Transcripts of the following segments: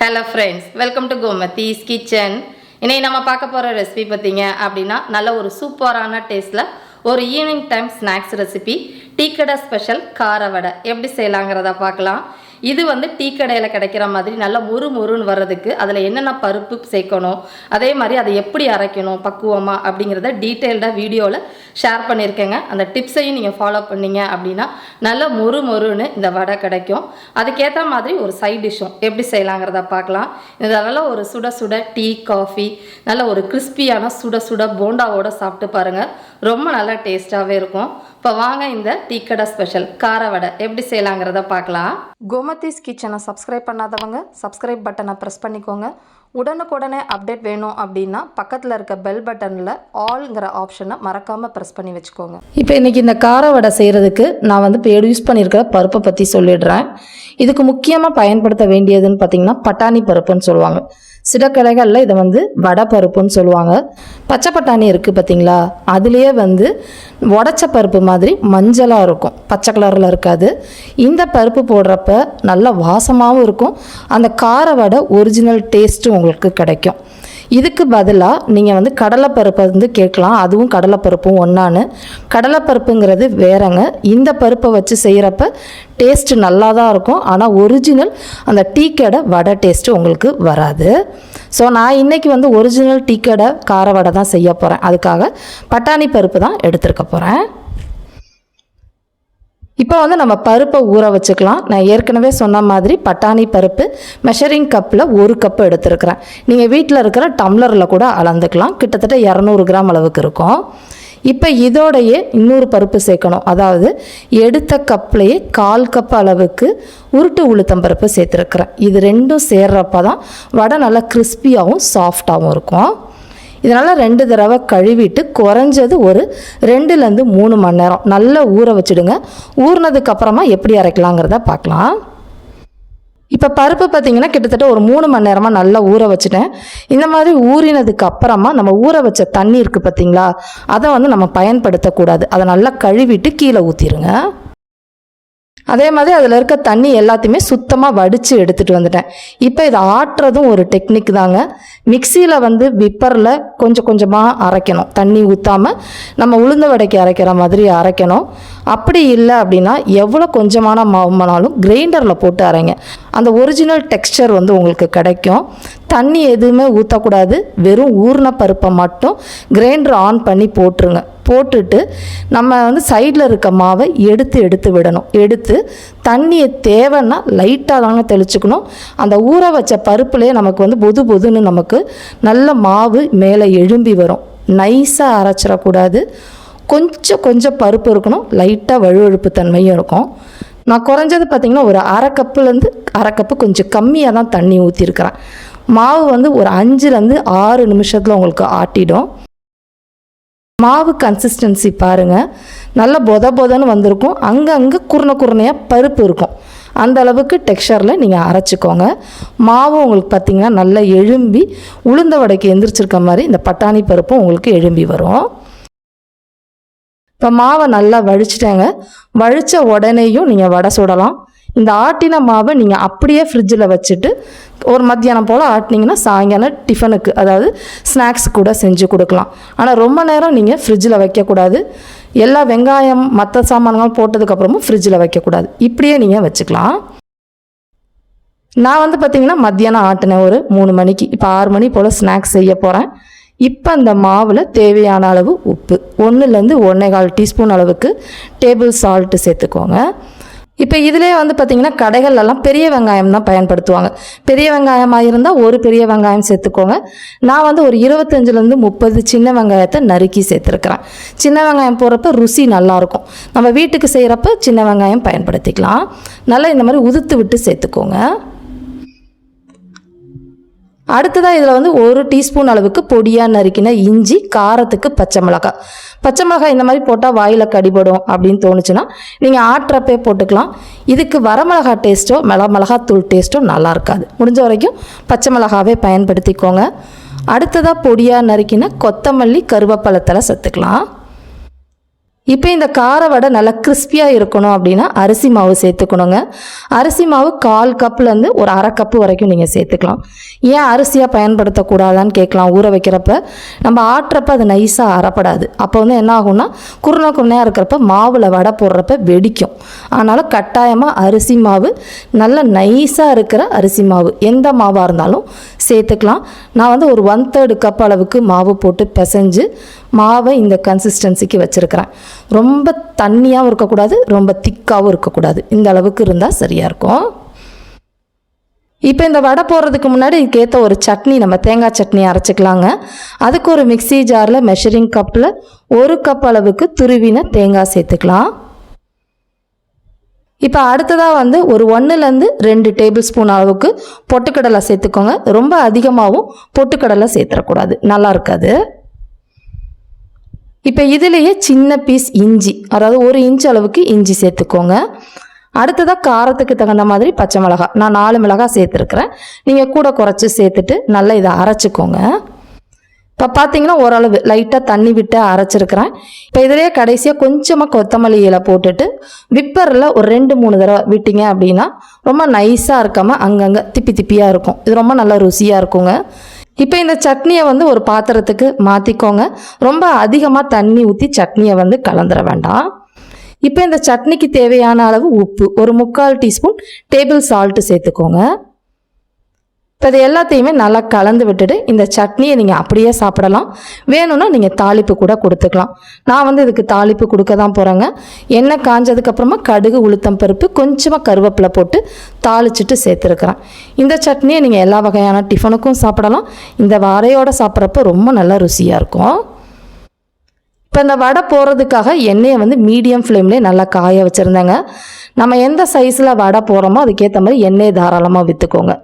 Hello friends welcome to Gomathi's kitchen இன்னைக்கு நம்ம பார்க்க போகிற ரெசிபி பார்த்தீங்க அப்படின்னா நல்ல ஒரு சூப்பரான டேஸ்ட்டில் ஒரு evening time snacks recipe tea கடை ஸ்பெஷல் கார வடை. எப்படி செய்யலாங்கிறத பார்க்கலாம். இது வந்து டீ கடையில் கிடைக்கிற மாதிரி நல்லா முறு முறுன்னு வர்றதுக்கு அதில் என்னென்ன பருப்பு சேர்க்கணும் அதே மாதிரி அதை எப்படி அரைக்கணும் பக்குவமாக அப்படிங்கிறத டீட்டெயில்டாக வீடியோவில் ஷேர் பண்ணியிருக்கேங்க. அந்த டிப்ஸையும் நீங்கள் ஃபாலோ பண்ணீங்க அப்படின்னா நல்ல முறு முறுன்னு இந்த வடை கிடைக்கும். அதுக்கேற்ற மாதிரி ஒரு சைட் டிஷ்ஷும் எப்படி செய்யலாங்கிறத பார்க்கலாம். இதெல்லாம் ஒரு சுட சுட டீ காஃபி நல்ல ஒரு கிறிஸ்பியான சுட சுட போண்டாவோட சாப்பிட்டு பாருங்கள் ரொம்ப நல்லா டேஸ்ட்டாகவே இருக்கும். இப்போ வாங்க இந்த டீ கடை ஸ்பெஷல் கார வடை. எப்படி செய்யலாங்கிறத பார்க்கலாம். கோமதிஸ் கிச்சனை சப்ஸ்கிரைப் பண்ணாதவங்க சப்ஸ்கிரைப் பட்டனை ப்ரெஸ் பண்ணிக்கோங்க. உடனுக்குடனே அப்டேட் வேணும் அப்படின்னா பக்கத்தில் இருக்க பெல் பட்டனில் ஆல்ங்கிற ஆப்ஷனை மறக்காமல் ப்ரெஸ் பண்ணி வச்சுக்கோங்க. இப்போ இன்றைக்கி இந்த கார வடை செய்கிறதுக்கு நான் வந்து இப்போ யூஸ் பண்ணியிருக்கிற பருப்பை பற்றி சொல்லிடுறேன். இதுக்கு முக்கியமாக பயன்படுத்த வேண்டியதுன்னு பார்த்தீங்கன்னா பட்டாணி பருப்புன்னு சொல்லுவாங்க. சில கடைகளில் இதை வந்து வடை பருப்புன்னு சொல்லுவாங்க. பச்சை பட்டாணி இருக்குது பார்த்தீங்களா அதுலேயே வந்து உடச்ச பருப்பு மாதிரி மஞ்சளாக இருக்கும். பச்சை கலரில் இருக்காது. இந்த பருப்பு போடுறப்ப நல்ல வாசமாகவும் இருக்கும். அந்த கார வடை ஒரிஜினல் டேஸ்ட்டும் உங்களுக்கு கிடைக்கும். இதுக்கு பதிலாக நீங்கள் வந்து கடலைப்பருப்பை வந்து கேட்கலாம். அதுவும் கடலைப்பருப்பும் ஒன்றான்னு கடலைப்பருப்புங்கிறது வேறங்க. இந்த பருப்பை வச்சு செய்கிறப்ப டேஸ்ட்டு நல்லா தான் இருக்கும். ஆனால் ஒரிஜினல் அந்த டீ கடை வடை டேஸ்ட்டு உங்களுக்கு வராது. ஸோ நான் இன்றைக்கி வந்து ஒரிஜினல் டீ கடை கார வடை தான் செய்ய போகிறேன் அதுக்காக பட்டாணி பருப்பு தான் எடுத்துருக்க போகிறேன் இப்போ வந்து நம்ம பருப்பை ஊற வச்சுக்கலாம். நான் ஏற்கனவே சொன்ன மாதிரி பட்டாணி பருப்பு மெஷரிங் கப்பில் ஒரு கப்பு எடுத்துருக்கிறேன். நீங்கள் வீட்டில் இருக்கிற டம்ளரில் கூட அளந்துக்கலாம். கிட்டத்தட்ட இரநூறு கிராம் அளவுக்கு இருக்கும். இப்போ இதோடையே இன்னொரு பருப்பு சேர்க்கணும். அதாவது எடுத்த கப்லேயே கால் கப் அளவுக்கு உருட்டு உளுத்தம் பருப்பு சேர்த்துருக்குறேன். இது ரெண்டும் சேர்றப்ப தான் வடை நல்லா கிறிஸ்பியாகவும் சாஃப்டாகவும் இருக்கும். இதனால் ரெண்டு தடவை கழுவிட்டு குறைஞ்சது ஒரு ரெண்டுலேருந்து மூணு மணி நேரம். நல்லா ஊற வச்சுடுங்க. ஊறினதுக்கு அப்புறமா எப்படி அரைக்கலாங்கிறத பார்க்கலாம். இப்போ பருப்பு பார்த்தீங்கன்னா கிட்டத்தட்ட ஒரு மூணு மணி நேரமாக நல்லா ஊற வச்சுட்டேன். இந்த மாதிரி ஊறினதுக்கு அப்புறமா நம்ம ஊற வச்ச தண்ணி இருக்குது பார்த்தீங்களா அதை வந்து நம்ம பயன்படுத்தக்கூடாது. அதை நல்லா கழுவிட்டு கீழே ஊற்றிடுங்க அதே மாதிரி அதில் இருக்க தண்ணி எல்லாத்தையுமே சுத்தமாக வடித்து எடுத்துகிட்டு வந்துட்டேன். இப்போ இதை ஆட்டுறதும் ஒரு டெக்னிக் தாங்க. மிக்சியில் வந்து விப்பரில் கொஞ்சம் கொஞ்சமாக அரைக்கணும். தண்ணி ஊற்றாமல் நம்ம உளுந்த வடைக்கு அரைக்கிற மாதிரி அரைக்கணும். அப்படி இல்லை அப்படின்னா எவ்வளோ கொஞ்சமான மாவுமானாலும் கிரைண்டரில் போட்டு அரைங்க. அந்த ஒரிஜினல் டெக்ஸ்சர் வந்து உங்களுக்கு கிடைக்கும். தண்ணி எதுவுமே ஊற்றக்கூடாது வெறும் ஊர்ன பருப்பை மட்டும் கிரைண்டர் ஆன் பண்ணி போட்டுருங்க. போட்டுட்டு நம்ம வந்து சைடில் இருக்க மாவை எடுத்து எடுத்து விடணும். எடுத்து தண்ணியை தேவைன்னா லைட்டாக தாங்க தெளிச்சுக்கணும். அந்த ஊற வச்ச பருப்புலேயே நமக்கு வந்து பொது பொதுன்னு நமக்கு நல்ல மாவு மேலே எழும்பி வரும். நைஸாக அரைச்சிடக்கூடாது. கொஞ்சம் கொஞ்சம் பருப்பு இருக்கணும். லைட்டாக வழுவழுப்பு தன்மையும் இருக்கும். நான் குறைஞ்சது பார்த்திங்கன்னா ஒரு அரை கப்புலேருந்து அரை கப்பு கொஞ்சம் கம்மியாக தான் தண்ணி ஊற்றிருக்கிறேன் மாவு வந்து ஒரு அஞ்சுலேருந்து ஆறு நிமிஷத்தில் உங்களுக்கு ஆட்டிடும். மாவு கன்சிஸ்டன்சி பாருங்கள் நல்ல பொத பொதன்னு வந்திருக்கும். அங்கங்கே குருணை குருணையாக பருப்பு இருக்கும். அந்த அளவுக்கு டெக்ஸ்சரில் நீங்கள் அரைச்சிக்கோங்க. மாவு உங்களுக்கு பார்த்திங்கன்னா நல்லா எழும்பி உளுந்த வடைக்கு எந்திரிச்சிருக்க மாதிரி இந்த பட்டாணி பருப்பும் உங்களுக்கு எழும்பி வரும். இப்போ மாவை நல்லா வழிச்சிட்டாங்க வழித்த உடனேயும் நீங்கள் வடை சுடலாம். இந்த ஆட்டின மாவை நீங்கள் அப்படியே ஃப்ரிட்ஜில் வச்சுட்டு ஒரு மத்தியானம் போல் ஆட்டினீங்கன்னா சாயங்காலம் டிஃபனுக்கு அதாவது ஸ்நாக்ஸ் கூட செஞ்சு கொடுக்கலாம். ஆனால் ரொம்ப நேரம் நீங்கள் ஃப்ரிட்ஜில் வைக்கக்கூடாது. எல்லா வெங்காயம் மற்ற சாமான்களும் போட்டதுக்கப்புறமும் ஃப்ரிட்ஜில் வைக்கக்கூடாது. இப்படியே நீங்கள் வச்சுக்கலாம். நான் வந்து பார்த்தீங்கன்னா மத்தியானம் ஆட்டினேன் ஒரு மூணு மணிக்கு இப்போ ஆறு மணி போல் ஸ்நாக்ஸ் செய்ய போகிறேன் இப்போ அந்த மாவில் தேவையான அளவு உப்பு. ஒன்றுலேருந்து ஒன்றே கால் டீஸ்பூன் அளவுக்கு டேபிள் சால்ட்டு சேர்த்துக்கோங்க. இப்போ இதிலே வந்து பார்த்திங்கன்னா கடைகள்லாம் பெரிய வெங்காயம் தான் பயன்படுத்துவாங்க. பெரிய வெங்காயமாக இருந்தால் ஒரு பெரிய வெங்காயம் சேர்த்துக்கோங்க. நான் வந்து ஒரு இருபத்தஞ்சிலேருந்து முப்பது சின்ன வெங்காயத்தை நறுக்கி சேர்த்துருக்குறேன். சின்ன வெங்காயம் போடுறப்ப ருசி நல்லாயிருக்கும் நம்ம வீட்டுக்கு செய்கிறப்ப சின்ன வெங்காயம் பயன்படுத்திக்கலாம். நல்லா இந்த மாதிரி உதுத்து விட்டு சேர்த்துக்கோங்க. அடுத்ததாக இதில் வந்து ஒரு டீஸ்பூன் அளவுக்கு பொடியாக நறுக்கின இஞ்சி காரத்துக்கு பச்சை மிளகாய். பச்சை மிளகாய் இந்த மாதிரி போட்டால் வாயில் கடிபடும் அப்படின்னு தோணுச்சுன்னா நீங்கள் ஆட்டுறப்பே போட்டுக்கலாம். இதுக்கு வரமிளகா டேஸ்ட்டோ மிள மிளகாத்தூள் டேஸ்ட்டோ நல்லா இருக்காது. முடிஞ்ச வரைக்கும் பச்சை மிளகாவே பயன்படுத்திக்கோங்க. அடுத்ததாக பொடியாக நறுக்கின கொத்தமல்லி கருவேப்பழத்தில் சேர்த்துக்கலாம். இப்போ இந்த கார வடை நல்லா கிறிஸ்பியாக இருக்கணும் அப்படின்னா அரிசி மாவு சேர்த்துக்கணுங்க. அரிசி மாவு கால் கப்லேருந்து ஒரு அரை கப்பு வரைக்கும் நீங்கள் சேர்த்துக்கலாம். ஏன் அரிசியாக பயன்படுத்தக்கூடாதான்னு கேட்கலாம் ஊற வைக்கிறப்ப. நம்ம ஆட்டுறப்ப அது நைஸாக அறப்படாது அப்போ வந்து என்ன ஆகும்னா குருணை குருணையாக இருக்கிறப்ப மாவில் வடை போடுறப்ப வெடிக்கும். அதனால் கட்டாயமாக அரிசி மாவு நல்ல நைஸாக இருக்கிற அரிசி மாவு எந்த மாவாக இருந்தாலும் சேர்த்துக்கலாம். நான் வந்து ஒரு ஒன் தேர்டு கப் அளவுக்கு மாவு போட்டு பிசைஞ்சு மாவை இந்த கன்சிஸ்டன்சிக்கு வச்சுருக்கிறேன். ரொம்ப தண்ணியாகவும் இருக்கக்கூடாது ரொம்ப திக்காகவும் இருக்கக்கூடாது. இந்த அளவுக்கு இருந்தால் சரியாக இருக்கும். இப்போ இந்த வடை போடுறதுக்கு முன்னாடி இதுக்கேற்ற ஒரு சட்னி நம்ம தேங்காய் சட்னி அரைச்சிக்கலாங்க. அதுக்கு ஒரு மிக்ஸி ஜாரில் மெஷரிங் கப்பில் ஒரு கப் அளவுக்கு துருவின தேங்காய் சேர்த்துக்கலாம். இப்போ அடுத்ததாக வந்து ஒரு ஒன்றுலேருந்து ரெண்டு டேபிள் ஸ்பூன் அளவுக்கு பொட்டுக்கடலை சேர்த்துக்கோங்க. ரொம்ப அதிகமாகவும் பொட்டுக்கடலை சேர்த்துடக்கூடாது. நல்லா இருக்காது. இப்போ இதுலேயே சின்ன பீஸ் இஞ்சி அதாவது ஒரு இன்ச் அளவுக்கு இஞ்சி சேர்த்துக்கோங்க. அடுத்ததாக காரத்துக்கு தகுந்த மாதிரி பச்சை மிளகாய். நான் நாலு மிளகாய் சேர்த்துருக்குறேன். நீங்கள் கூட குறைச்சி சேர்த்துட்டு நல்லா இதை அரைச்சிக்கோங்க. இப்போ பார்த்தீங்கன்னா ஓரளவு லைட்டாக தண்ணி விட்டு அரைச்சிருக்கிறேன். இப்போ இதிலேயே கடைசியாக கொஞ்சமாக கொத்தமல்லி இலை போட்டுட்டு விப்பரில் ஒரு ரெண்டு மூணு தடவை விட்டீங்க அப்படின்னா ரொம்ப நைஸாக இருக்காமல் அங்கங்கே திப்பி திப்பியாக இருக்கும். இது ரொம்ப நல்லா ருசியாக இருக்குங்க. இப்போ இந்த சட்னியை வந்து ஒரு பாத்திரத்துக்கு மாற்றிக்கோங்க ரொம்ப அதிகமாக தண்ணி ஊற்றி சட்னியை வந்து கலந்துட வேண்டாம். இப்போ இந்த சட்னிக்கு தேவையான அளவு உப்பு ஒரு முக்கால் டீஸ்பூன் டேபிள் சால்ட்டு சேர்த்துக்கோங்க. இப்போ இது எல்லாத்தையுமே நல்லா கலந்து விட்டுட்டு இந்த சட்னியை நீங்கள் அப்படியே சாப்பிடலாம். வேணும்னா நீங்கள் தாளிப்பு கூட கொடுத்துக்கலாம். நான் வந்து இதுக்கு தாளிப்பு கொடுக்க தான் போகிறேங்க எண்ணெய் காஞ்சதுக்கப்புறமா கடுகு உளுத்தம் பருப்பு கொஞ்சமாக கருவேப்பிலை போட்டு தாளிச்சிட்டு சேர்த்துருக்குறேன். இந்த சட்னியை நீங்கள் எல்லா வகையான டிஃபனுக்கும் சாப்பிடலாம். இந்த வாரையோடு சாப்பிட்றப்ப ரொம்ப நல்லா ருசியாக இருக்கும். இப்போ இந்த வடை போடுறதுக்காக எண்ணெயை வந்து மீடியம் ஃப்ளேம்லேயே நல்லா காய வச்சுருந்தேங்க. நம்ம எந்த சைஸில் வடை போகிறோமோ அதுக்கேற்ற மாதிரி எண்ணெயை தாராளமாக விற்றுக்கோங்க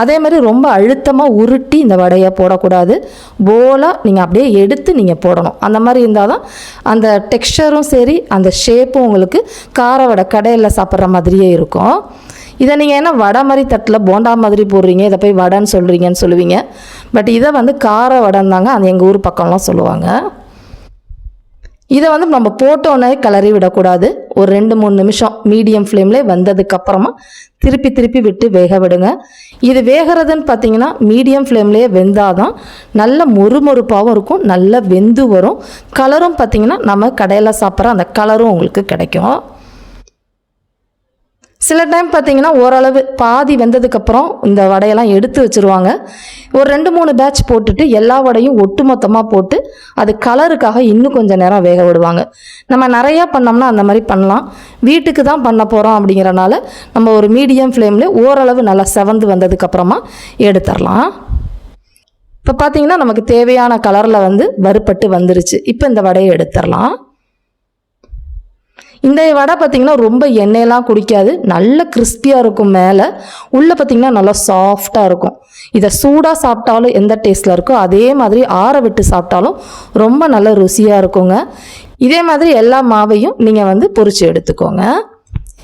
அதே மாதிரி ரொம்ப அழுத்தமாக உருட்டி இந்த வடையை போடக்கூடாது. போலாக நீங்கள் அப்படியே எடுத்து நீங்கள் போடணும். அந்த மாதிரி இருந்தால் தான் அந்த டெக்ஸ்டரும் சரி அந்த ஷேப்பும் உங்களுக்கு கார வடை கடையில் சாப்பிட்ற மாதிரியே இருக்கும். இதை நீங்கள் என்ன வடை மாதிரி தட்டில் போண்டா மாதிரி போடுறீங்க இதை போய் வடைன்னு சொல்கிறீங்கன்னு சொல்லுவீங்க. பட் இதை வந்து கார வடைன்னு தாங்க அந்த எங்கள் ஊர் பக்கம்லாம் சொல்லுவாங்க. இதை வந்து நம்ம போட்டோன்னே கிளறி விடக்கூடாது. ஒரு ரெண்டு மூணு நிமிஷம் மீடியம் ஃப்ளேம்லேயே வந்ததுக்கப்புறமா திருப்பி திருப்பி விட்டு வேக விடுங்க. இது வேகிறதுன்னு பார்த்தீங்கன்னா மீடியம் ஃப்ளேம்லேயே வெந்தாதான் நல்ல மொறுமொறுப்பாகவும் இருக்கும் நல்லா வெந்து வரும். கலரும் பார்த்தீங்கன்னா நம்ம கடையில் சாப்பிட்ற அந்த கலரும் உங்களுக்கு கிடைக்கும். சில டைம் பார்த்தீங்கன்னா ஓரளவு பாதி வெந்ததுக்கப்புறம் இந்த வடையெல்லாம் எடுத்து வச்சுருவாங்க. ஒரு ரெண்டு மூணு பேட்ச் போட்டுட்டு எல்லா வடையும் ஒட்டுமொத்தமாக போட்டு அது கலருக்காக இன்னும் கொஞ்சம் நேரம் வேக விடுவாங்க. நம்ம நிறையா பண்ணோம்னா அந்த மாதிரி பண்ணலாம். வீட்டுக்கு தான் பண்ண போகிறோம் அப்படிங்கிறனால நம்ம ஒரு மீடியம் ஃப்ளேமில் ஓரளவு நல்லா செவந்து வந்ததுக்கப்புறமா எடுத்துடலாம் இப்போ பார்த்தீங்கன்னா நமக்கு தேவையான கலரில் வந்து வறுப்பட்டு வந்துருச்சு. இப்போ இந்த வடையை எடுத்துடலாம் இந்த வடை பார்த்திங்கன்னா ரொம்ப எண்ணெயெல்லாம் குடிக்காது. நல்ல கிறிஸ்பியாக இருக்கும் மேலே. உள்ளே பார்த்திங்கன்னா நல்லா சாஃப்டாக இருக்கும். இதை சூடாக சாப்பிட்டாலும் எந்த டேஸ்ட்டில் இருக்கோ அதே மாதிரி ஆற விட்டு சாப்பிட்டாலும் ரொம்ப நல்ல ருசியாக இருக்குங்க. இதே மாதிரி எல்லா மாவையும் நீங்கள் வந்து பொறிச்சு எடுத்துக்கோங்க.